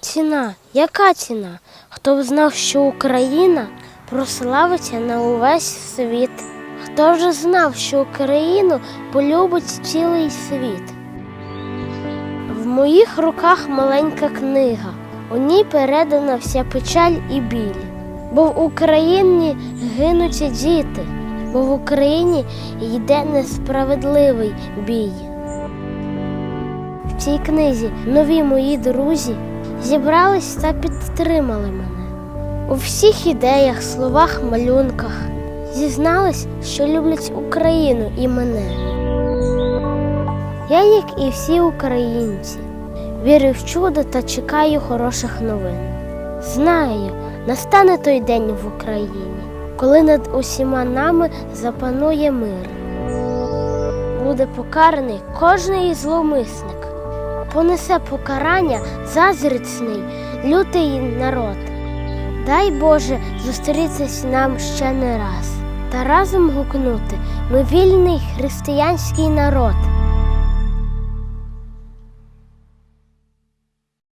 Ціна, яка ціна? Хто б знав, що Україна прославиться на увесь світ? Хто вже знав, що Україну полюбить цілий світ? В моїх руках маленька книга, у ній передана вся печаль і біль. Бо в Україні гинуть діти, бо в Україні йде несправедливий бій. В цій книзі нові мої друзі зібрались та підтримали мене. У всіх ідеях, словах, малюнках зізнались, що люблять Україну і мене. Я, як і всі українці, вірю в чудо та чекаю хороших новин. Знаю, настане той день в Україні, коли над усіма нами запанує мир. Буде покараний кожний зловмисник, понесе покарання зазрісний, лютий народ. Дай Боже зустрітися нам ще не раз та разом гукнути ми вільний християнський народ.